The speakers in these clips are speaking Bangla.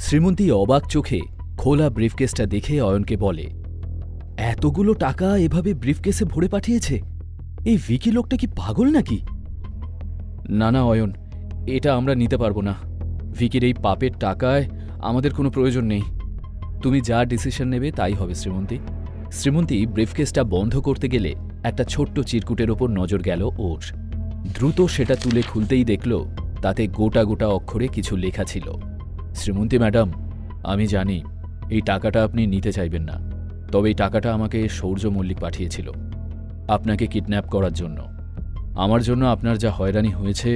শ্রীমন্তী অবাক চোখে খোলা ব্রিফকেসটা দেখে অয়নকে বলে, এতগুলো টাকা এভাবে ব্রিফকেসে ভরে পাঠিয়েছে? এই ভিকি লোকটা কি পাগল নাকি? না না, অয়ন, এটা আমরা নিতে পারব না। ভিকির এই পাপের টাকায় আমাদের কোনো প্রয়োজন নেই। তুমি যা ডিসিশন নেবে তাই হবে, শ্রীমন্তী। শ্রীমন্তী ব্রিফকেসটা বন্ধ করতে গেলে একটা ছোট্ট চিরকুটের ওপর নজর গেল ওর। দ্রুত সেটা তুলে খুলতেই দেখল, তাতে গোটা গোটা অক্ষরে কিছু লেখা ছিল। শ্রীমন্তী ম্যাডাম, আমি জানি এই টাকাটা আপনি নিতে চাইবেন না, তবে এই টাকাটা আমাকে সৌর্য মল্লিক পাঠিয়েছিল। আপনাকে কিডন্যাপ করার জন্য। আমার জন্য আপনার যা হয়রানি হয়েছে,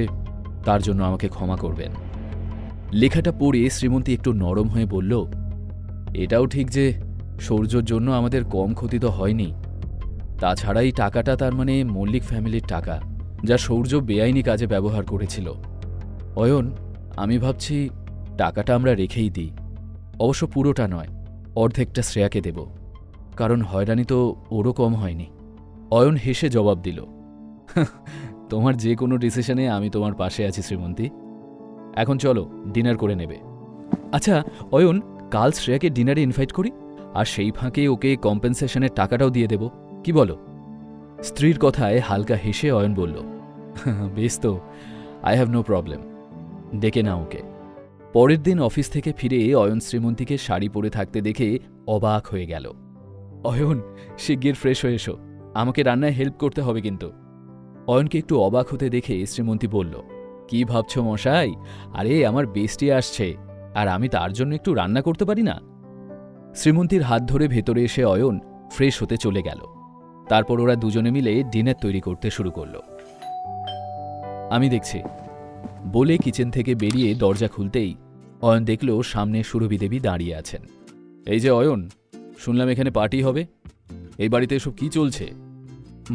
তার জন্য আমাকে ক্ষমা করবেন। লেখাটা পড়ে শ্রীমন্তী একটু নরম হয়ে বলল, এটাও ঠিক যে সৌর্যর জন্য আমাদের কম ক্ষতি তো হয়নি। তাছাড়া এই টাকাটা তার মানে মল্লিক ফ্যামিলির টাকা, যা সৌর্য বেআইনি কাজে ব্যবহার করেছিল। অয়ন, আমি ভাবছি টাকাটা আমরা রেখেই দিই। অবশ্য পুরোটা নয়, অর্ধেকটা শ্রেয়াকে দেব। কারণ হয়রানি তো ওরও কম হয়নি। অয়ন হেসে জবাব দিল তোমার যে কোনো ডিসিশনে আমি তোমার পাশে আছি শ্রীমন্তী। এখন চলো, ডিনার করে নেবে। আচ্ছা অয়ন, কাল শ্রেয়াকে ডিনারে ইনভাইট করি? আর সেই ফাঁকে ওকে কম্পেনসেশনের টাকাটাও দিয়ে দেব, কি বলো? স্ত্রীর কথায় হালকা হেসে অয়ন বলল বেশ তো আই হ্যাভ নো প্রবলেম ডেকে না ওকে। পরের দিন অফিস থেকে ফিরে অয়ন শ্রীমন্তীকে শাড়ি পরে থাকতে দেখে অবাক হয়ে গেল। অয়ন, শিগগির ফ্রেশ হয়ে এসো। আমাকে রান্নায় হেল্প করতে হবে কিন্তু। অয়নকে একটু অবাক হতে দেখে শ্রীমন্তী বলল, কি ভাবছ মশাই? আরে, আমার বেস্টি আসছে। আর আমি তার জন্য একটু রান্না করতে পারি না? শ্রীমন্তীর হাত ধরে ভেতরে এসে অয়ন ফ্রেশ হতে চলে গেল। তারপর ওরা দুজনে মিলে ডিনার তৈরি করতে শুরু করল। আমি দেখছি। বলে কিচেন থেকে বেরিয়ে দরজা খুলতেই অয়ন দেখল সামনে সুরভি দেবী দাঁড়িয়ে আছেন। এই যে অয়ন, শুনলাম এখানে পার্টি হবে। এই বাড়িতে এসব কি চলছে?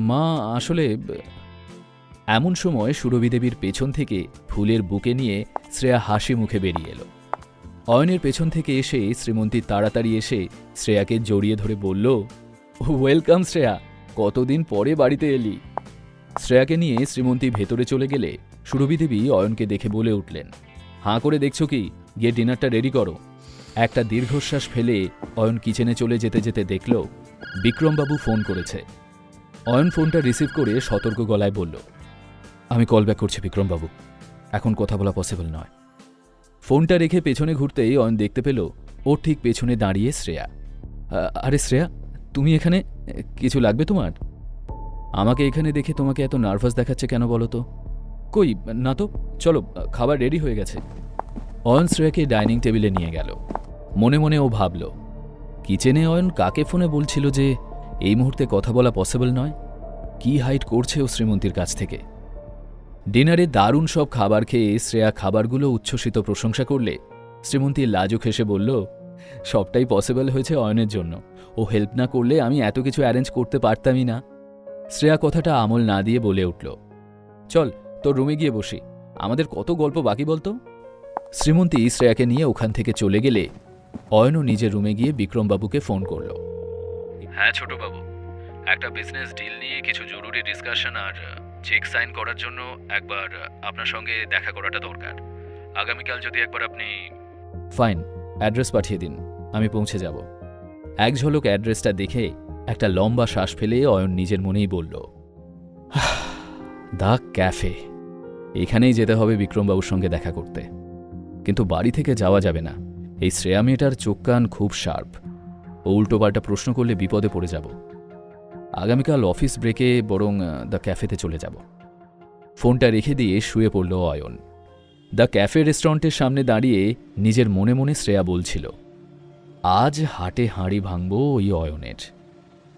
মা, আসলে, এমন সময় সুরভি দেবীর পেছন থেকে ফুলের বুকে নিয়ে শ্রেয়া হাসি মুখে বেরিয়ে এলো। অয়নের পেছন থেকে এসে শ্রীমন্তী তাড়াতাড়ি এসে শ্রেয়াকে জড়িয়ে ধরে বলল ওয়েলকাম শ্রেয়া! কতদিন পরে বাড়িতে এলি? শ্রেয়াকে নিয়ে শ্রীমন্তী ভেতরে চলে গেলে সুরভি দেবী অয়নকে দেখে বলে উঠলেন, হাঁ করে দেখছ কি? গিয়ে ডিনারটা রেডি করো। একটা দীর্ঘশ্বাস ফেলে অয়ন কিচেনে চলে যেতে যেতে দেখল, বিক্রমবাবু ফোন করেছে। অয়ন ফোনটা রিসিভ করে সতর্ক গলায় বলল, আমি কল ব্যাক করছি বিক্রমবাবু। এখন কথা বলা পসিবল নয়। ফোনটা রেখে পেছনে ঘুরতেই অয়ন দেখতে পেল, ওর ঠিক পেছনে দাঁড়িয়ে শ্রেয়া। আরে শ্রেয়া, তুমি এখানে? কিছু লাগবে তোমার? আমাকে এখানে দেখে তোমাকে এত নার্ভাস দেখাচ্ছে কেন বলো তো? কই, না তো, চলো, খাবার রেডি হয়ে গেছে। অয়ন শ্রেয়াকে ডাইনিং টেবিলে নিয়ে গেল। মনে মনে ও ভাবল, কিচেনে অয়ন কাকে ফোনে বলছিল যে এই মুহূর্তে কথা বলা পসিবল নয়? কি হাইট করছে ও শ্রীমন্তীর কাছ থেকে? ডিনারে দারুণ সব খাবার খেয়ে শ্রেয়া খাবারগুলো উচ্ছ্বসিত প্রশংসা করলে শ্রীমন্তী লাজুক হেসে বলল, সবটাই পসিবল হয়েছে অয়নের জন্য। ও হেল্প না করলে আমি এত কিছু অ্যারেঞ্জ করতে পারতামই না। শ্রেয়া কথাটা আমল না দিয়ে বলে উঠল, চল তোর রুমে গিয়ে বসি। আমাদের কত গল্প বাকি বলতো? শ্রীমন্তী শ্রেয়াকে নিয়ে ওখান থেকে চলে গেলে অয়নও নিজের রুমে গিয়ে বিক্রমবাবুকে ফোন করল। হ্যাঁ ছোটবাবু। একটা বিজনেস ডিল নিয়ে কিছু জরুরি ডিসকাশন আর চেক সাইন করার জন্য একবার আপনার সঙ্গে দেখা করাটা দরকার। আগামীকাল যদি একবার আপনি ফাইন অ্যাড্রেস পাঠিয়ে দিন আমি পৌঁছে যাব। এক ঝলক অ্যাড্রেসটা দেখে একটা লম্বা শ্বাস ফেলে অয়ন নিজের মনেই বলল দ্য ক্যাফে। এখানেই যেতে হবে বিক্রমবাবুর সঙ্গে দেখা করতে। কিন্তু বাড়ি থেকে যাওয়া যাবে না। এই শ্রেয়া মেয়েটার চোখ কান খুব শার্প। ও উল্টোপাল্টা প্রশ্ন করলে বিপদে পড়ে যাব। আগামীকাল অফিস ব্রেকে বরং দ্য ক্যাফেতে চলে যাব। ফোনটা রেখে দিয়ে শুয়ে পড়ল অয়ন। দ্য ক্যাফে রেস্টুরেন্টের সামনে দাঁড়িয়ে নিজের মনে মনে শ্রেয়া বলছিল, আজ হাটে হাঁড়ি ভাঙব ওই অয়নের।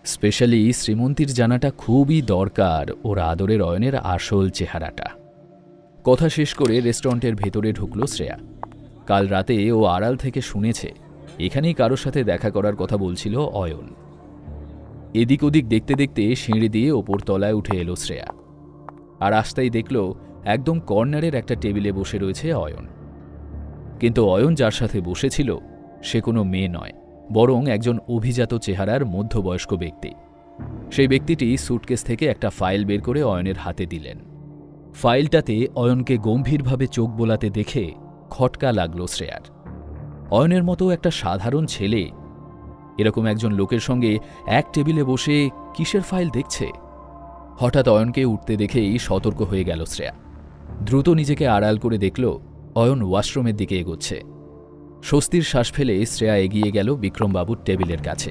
স্পেশালি শ্রীমন্তীর জানাটা খুবই দরকার ওর আদরের অয়নের আসল চেহারাটা। কথা শেষ করে রেস্টুরেন্টের ভেতরে ঢুকল শ্রেয়া। কাল রাতে ও আড়াল থেকে শুনেছে, এখানেই কারোর সাথে দেখা করার কথা বলছিল অয়ন। এদিক ওদিক দেখতে দেখতে সিঁড়ি দিয়ে ওপর তলায় উঠে এলো শ্রেয়া। আর আসতেই দেখল একদম কর্নারের একটা টেবিলে বসে রয়েছে অয়ন। কিন্তু অয়ন যার সাথে বসেছিল, সে কোনো মেয়ে নয়, বরং একজন অভিজাত চেহারার মধ্যবয়স্ক ব্যক্তি। সেই ব্যক্তিটি সুটকেস থেকে একটা ফাইল বের করে অয়নের হাতে দিলেন। ফাইলটাতে অয়নকে গম্ভীরভাবে চোখ বোলাতে দেখে খটকা লাগল শ্রেয়ার। অয়নের মতো একটা সাধারণ ছেলে। এরকম একজন লোকের সঙ্গে এক টেবিলে বসে কিসের ফাইল দেখছে? হঠাৎ অয়নকে উঠতে দেখেই সতর্ক হয়ে গেল শ্রেয়া। দ্রুত নিজেকে আড়াল করে দেখল অয়ন ওয়াশরুমের দিকে এগোচ্ছে। স্বস্তির শ্বাস ফেলে শ্রেয়া এগিয়ে গেল বিক্রমবাবুর টেবিলের কাছে।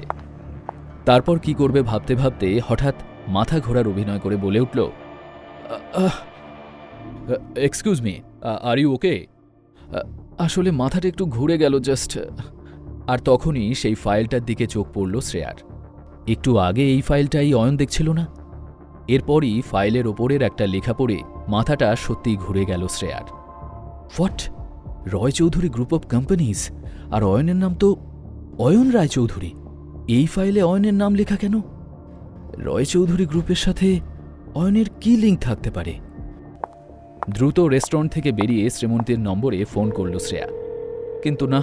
তারপর কি করবে ভাবতে ভাবতে হঠাৎ মাথা ঘোরার অভিনয় করে বলে উঠল excuse me are you okay? আসলে মাথাটা একটু ঘুরে গেল জাস্ট আর তখনই সেই ফাইলটার দিকে চোখ পড়ল শ্রেয়ার। একটু আগে এই ফাইলটাই অয়ন দেখছিল না? এরপরই ফাইলের ওপরের একটা লেখা পড়ে মাথাটা সত্যিই ঘুরে গেল শ্রেয়ার। What Roy Chowdhury group of companies আর অয়নের নাম তো অয়ন রায় চৌধুরী। এই ফাইলে অয়নের নাম লেখা কেন? রয় চৌধুরী গ্রুপের সাথে অয়নের কি লিঙ্ক থাকতে পারে? দ্রুত রেস্টুরেন্ট থেকে বেরিয়ে শ্রীমন্তীর নম্বরে ফোন করল শ্রেয়া। কিন্তু না,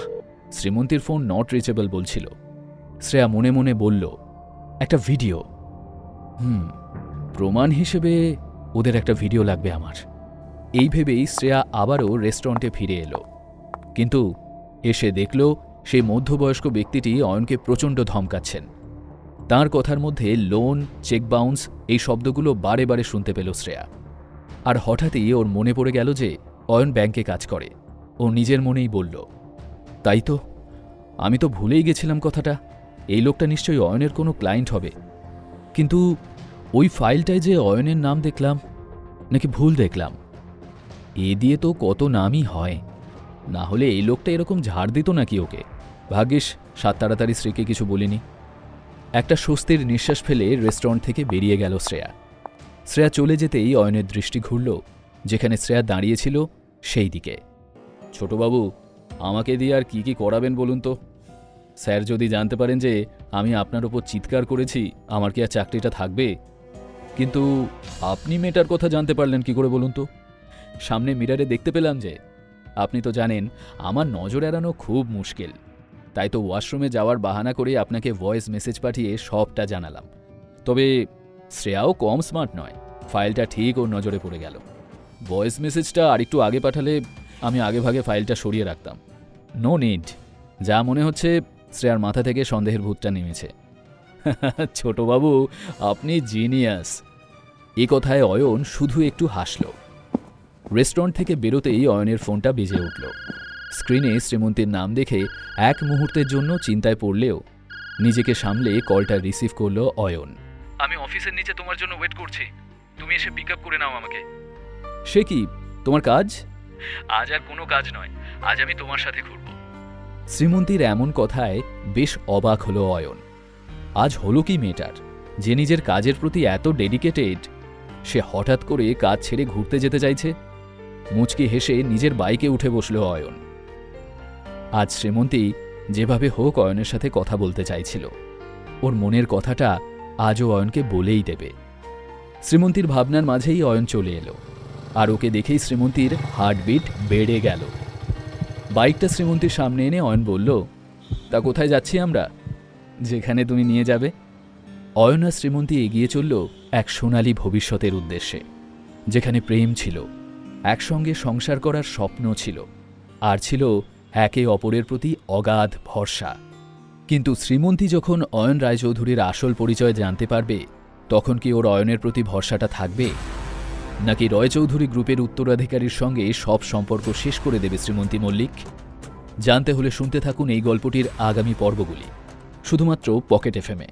শ্রীমন্তীর ফোন নট রিচেবল বলছিল। শ্রেয়া মনে মনে বলল, একটা ভিডিও। হুম, প্রমাণ হিসেবে ওদের একটা ভিডিও লাগবে আমার। এই ভেবেই শ্রেয়া আবারও রেস্টুরেন্টে ফিরে এলো। কিন্তু এসে দেখল, সেই মধ্যবয়স্ক ব্যক্তিটি অয়নকে প্রচণ্ড ধমকাচ্ছেন। তার কথার মধ্যে লোন, চেক বাউন্স এই শব্দগুলো বারে বারে শুনতে পেল শ্রেয়া। আর হঠাৎই ওর মনে পড়ে গেল যে অয়ন ব্যাংকে কাজ করে। ও নিজের মনেই বলল, তাই তো, আমি তো ভুলেই গেছিলাম কথাটা। এই লোকটা নিশ্চয়ই অয়নের কোনো ক্লায়েন্ট হবে। কিন্তু ওই ফাইলটায় যে অয়নের নাম দেখলাম, নাকি ভুল দেখলাম। এ দিয়ে তো কত নামই হয়। না হলে এই লোকটা এরকম ঝাড় দিত নাকি ওকে? ভাগ্যিস, সাত তাড়াতাড়ি স্ত্রীকে কিছু বলিনি। একটা স্বস্তির নিঃশ্বাস ফেলে রেস্টুরেন্ট থেকে বেরিয়ে গেল শ্রেয়া। শ্রেয়া চলে যেতেই অয়নের দৃষ্টি ঘুরল, যেখানে শ্রেয়া দাঁড়িয়েছিল সেই দিকে ছোটবাবু, আমাকে দিয়ে আর কি কি করাবেন বলুন তো? স্যার যদি জানতে পারেন যে আমি আপনার ওপর চিৎকার করেছি, আমার কি আর চাকরিটা থাকবে? কিন্তু আপনি মেয়েটার কথা জানতে পারলেন কি করে বলুন তো? সামনে মিরারে দেখতে পেলাম যে, আপনি তো জানেন, আমার নজর এড়ানো খুব মুশকিল। তাই তো ওয়াশরুমে যাওয়ার বাহানা করে আপনাকে ভয়েস মেসেজ পাঠিয়ে সবটা জানালাম। তবে শ্রেয়াও কম স্মার্ট নয়। ফাইলটা ঠিক ওর নজরে পড়ে গেল। ভয়েস মেসেজটা আরেকটু আগে পাঠালে আমি আগে ভাগে ফাইলটা সরিয়ে রাখতাম। No need. যা মনে হচ্ছে শ্রেয়ার মাথা থেকে সন্দেহের ভূতটা নেমেছে। ছোটবাবু, আপনি জিনিয়াস। এ কথায় অয়ন শুধু একটু হাসল। রেস্টুরেন্ট থেকে বেরোতেই অয়নের ফোনটা বেজে উঠল। স্ক্রিনে শ্রীমন্তীর নাম দেখে এক মুহূর্তের জন্য চিন্তায় পড়লেও নিজেকে সামলে কলটা রিসিভ করল অয়ন। আমি অফিসের নিচে তোমার জন্য ওয়েট করছি। তুমি এসে পিক আপ করে নাও আমাকে। সে কি? তোমার কাজ? আজ আর কোনো কাজ নয়। আজ আমি তোমার সাথে ঘুরব। শ্রীমন্তীর এমন কথায় বেশ অবাক হলো অয়ন। আজ হলো কি মেয়েটার? যে নিজের কাজের প্রতি এত ডেডিকেটেড সে হঠাৎ করে কাজ ছেড়ে ঘুরতে যেতে চাইছে? মুচকি হেসে নিজের বাইকে উঠে বসল অয়ন। আজ শ্রীমন্তী যেভাবে হোক অয়নের সাথে কথা বলতে চাইছিল। ওর মনের কথাটা আজও অয়নকে বলেই দেবে। শ্রীমন্তীর ভাবনার মাঝেই অয়ন চলে এলো। আর ওকে দেখেই শ্রীমন্তীর হার্টবিট বেড়ে গেল। বাইকটা শ্রীমন্তীর সামনে এনে অয়ন বলল, তা কোথায় যাচ্ছি আমরা? যেখানে তুমি নিয়ে যাবে? অয়ন আর শ্রীমন্তী এগিয়ে চলল এক সোনালী ভবিষ্যতের উদ্দেশ্যে, যেখানে প্রেম ছিল, একসঙ্গে সংসার করার স্বপ্ন ছিল, আর ছিল একে অপরের প্রতি অগাধ ভরসা। কিন্তু শ্রীমন্তী যখন অয়ন রায়চৌধুরীর আসল পরিচয় জানতে পারবে, তখন কি ওর অয়নের প্রতি ভরসাটা থাকবে? নাকি রয়চৌধুরী গ্রুপের উত্তরাধিকারীর সঙ্গে সব সম্পর্ক শেষ করে দেবে শ্রীমন্তী মল্লিক? জানতে হলে শুনতে থাকুন এই গল্পটির আগামী পর্বগুলি। শুধুমাত্র পকেট এফএমে